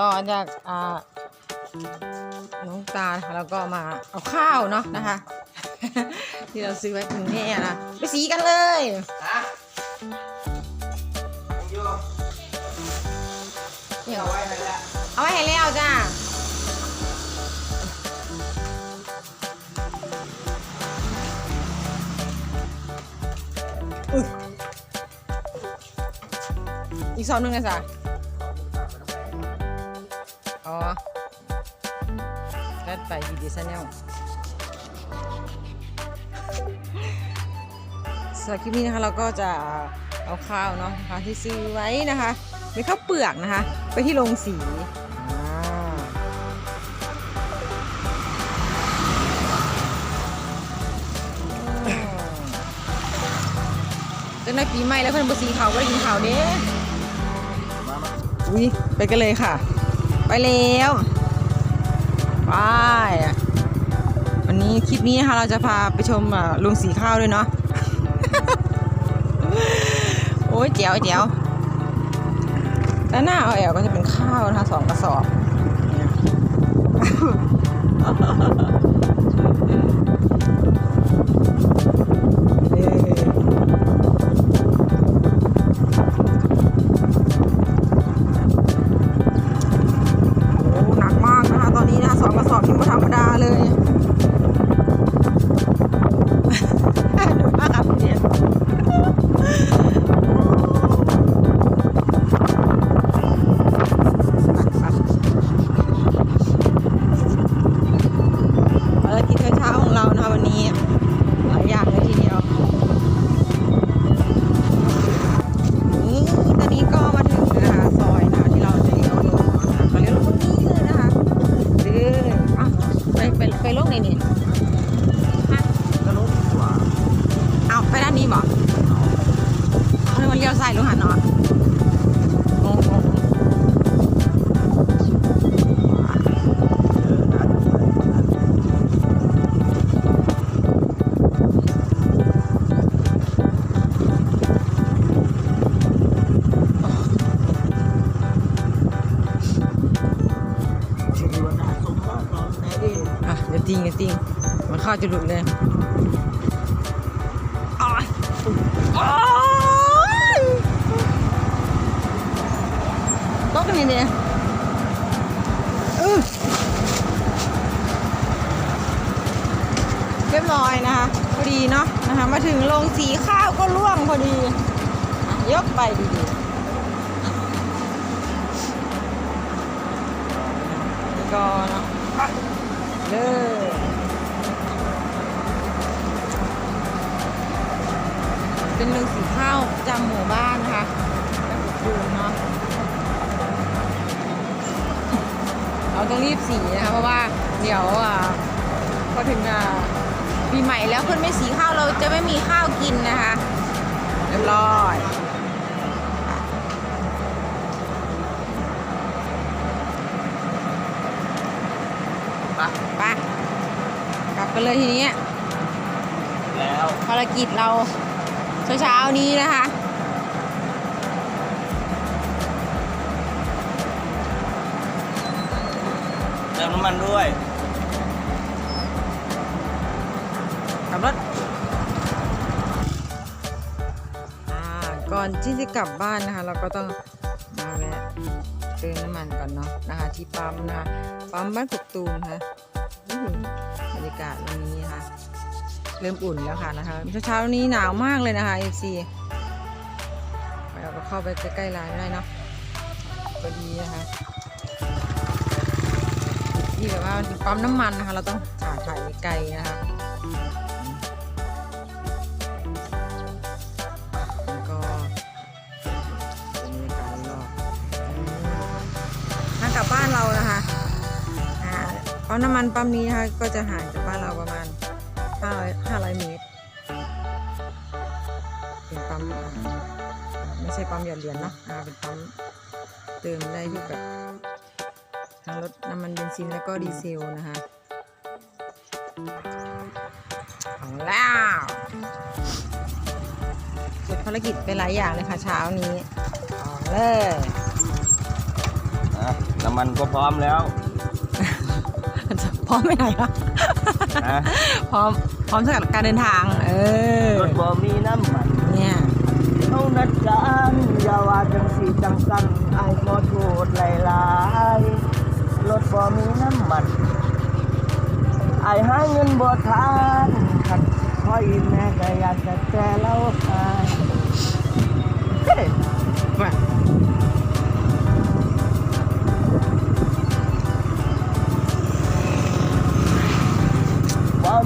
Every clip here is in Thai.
ต่อจากอ่าน้องตานะคะแล้วก็มาเอาข้าวเนาะนะคะ ที่เราซื้อไว้คุณแม่นะไปสีกันเลยฮะอยู่เดี๋ยวเอาไว้ให้แล้วเอาไว้ให้แล้วจ้าอุ๊ยอีกซองหนึงนะจ๊ะ อแลดไปดีดีซะแนวสำหรับคลิปนี้นะคะเราก็จะเอาข้าวเนาะนะคะที่ซื้อไว้นะคะเป็นข้าวเปลือกนะคะ ไปที่โรงสีอ่าจนในปีใหม่แล้วเพื่อนบสีขาวก็ได้กินขาวเด้อุ้ยไปกันเลยค่ะ ไปแล้วไปวันนี้คลิปนี้นะคะเราจะพาไปชมลุงสีข้าวด้วยเนาะโอ้ยเจ๋วเจ๋วด้านหน้าเอาแอลก็จะเป็นข้าวนะคะสองกระสอบ ไป เดี๋ยวติงเดี๋ยวติงมันเข้าจะหลุดเลยอ้ายอ้ายตกกันนี่เนี่ยอื้อเรียบร้อยนะคะ พอดีเนาะนะคะ มาถึงโรงสีข้าวก็ล่วงพอดีอะยกไปดีๆนี่ก็เนาะ เลยเป็นโรงสีข้าวจำหมู่บ้านนะคะดูเนาะเราต้องรีบสีนะคะเพราะว่าเดี๋ยวอะพอถึงอะปีใหม่แล้วเพื่อนไม่สีข้าวเราจะไม่มีข้าวกินนะคะเรียบร้อยไปไป กลับกันเลยทีนี้แล้วภารกิจเราเช้าๆนี้นะคะเติมน้ำมันด้วยขับรถอ่าก่อนที่จะกลับบ้านนะคะ เราก็ต้องมาแวะเติมน้ำมันก่อนเนาะนะคะ ที่ปั๊มนะคะปั๊มบ้านกกตูมนะคะอื้อหือบ รยากาศวันนี้นะคะ เริ่มอุ่นแล้วค่ะนะคะเช้าๆนี้หนาวมากเลยนะคะเอซีเราก็เข้าไปใกล้ๆร้านไม่ได้เนาะพอดีนะคะที่แบบว่าปั๊มน้ำมันนะคะ เราต้องหาถ่ายไกลนะคะ มน้ำมันปั๊มนี้นะคะก็จะห่างจากบ้านเราประมาณ 500 500 เมตรเป็นปั๊มไม่ใช่ปั๊มหยอดเหรียญเนาะเป็นปั๊มเติมได้ทุกแบบทั้งรถน้ำมันเบนซินแล้วก็ดีเซลนะคะเอาแล้วเสร็จภารกิจไปหลายอย่างเลยค่ะเช้านี้เอาเลยน้ำมันก็พร้อมแล้ว พร้อมไปไหนวะนะพร้อมพร้อมสำหรับการเดินทาง เออรถบ่มีน้ำมันเนี่ยเท่านั้นกันอย่าว่าจังสีจังสันไอ้ขอโทษหลายๆรถบ่มีน้ำมันไอ้หาเงินบ่ทานขันพ่อยแม่ก็อยากจะแต่เล่าหาย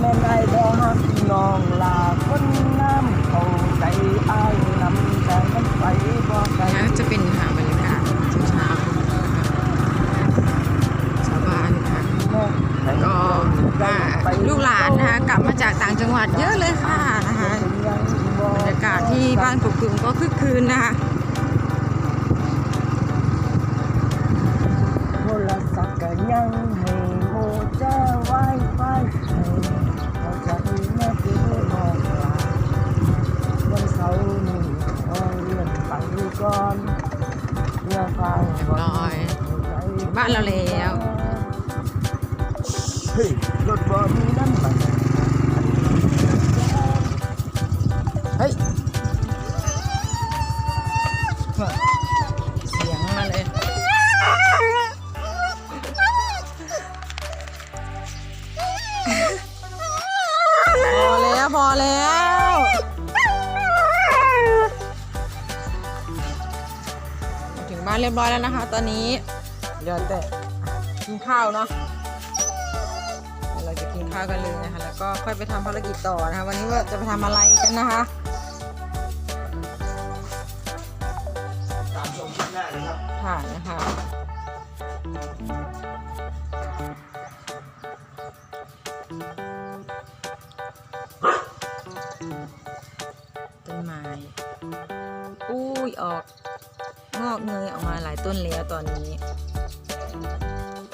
แม่นไอ้บ่ฮักน้องลาคนน้ำเข้าใจอ้ายนำแต่มันไปบ่ไกลนี่จะเป็นค่ะบรรยากาศเช้าๆชาวบ้านค่ะก็อ่าลูกหลานนะคะกลับมาจากต่างจังหวัดเยอะเลยค่ะนะคะบรรยากาศที่บ้านกกตุมก็คึกคืนนะคะ เรียบร้อยบ้านเราแล้วเฮ้ย ถึงบ้านเรียบร้อยแล้วนะคะ ตอนนี้เดี๋ยวแต่กินข้าวเนาะเดี๋ยวเราจะกินข้าวกันเลยนะคะ แล้วก็ค่อยไปทำภารกิจต่อนะคะ วันนี้ว่าจะไปทำอะไรกันนะคะตามชมคลิปหน้าเลยครับผ่านนะคะต้นไม้อุ้ยออก งอกเงยออกมาหลายต้นแล้วตอนนี้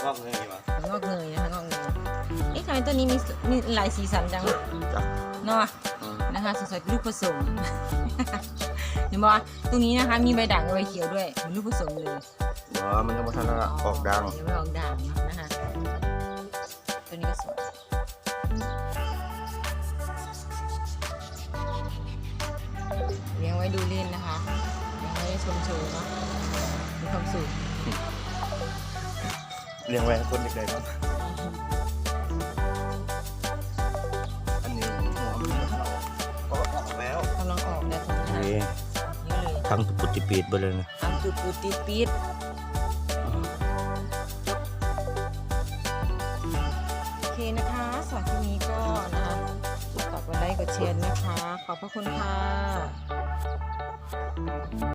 งอกเงยวะงอกเงยนะคะงอกเงยเอ๊ะทำไมต้นนี้มีสมีหลายสีสันจังจ้ะเนาะนะคะสงสัยเป็นลูกผสมเห็นบอกว่าตรงนี้นะคะมีใบด่างกับใบเขียวด้วยเหมือนลูกผสมเลยอ๋อมันยังไม่ทันออกดังยังไม่ออกด่างเนอะนะคะตัวนี้ก็สวยเลี้ยงไว้ดูเล่นนะคะเลี้ยงไว้ ชมโชว์เนาะมีความสุขเลี้ยงไว้ให้คนเด็กๆครับอันนี้หัวมันเราก็ออกแล้วกำลังออกเนี่ยตรงนี้นะนี่เยอะเลยทั้งปุติปีดไปเลยนะทำจุดปูติดปีดโอเคนะคะสำหรับที่นี้ก็นะคะฝากกดไลค์กดแชร์นะคะ ขอบพระคุณค่ะ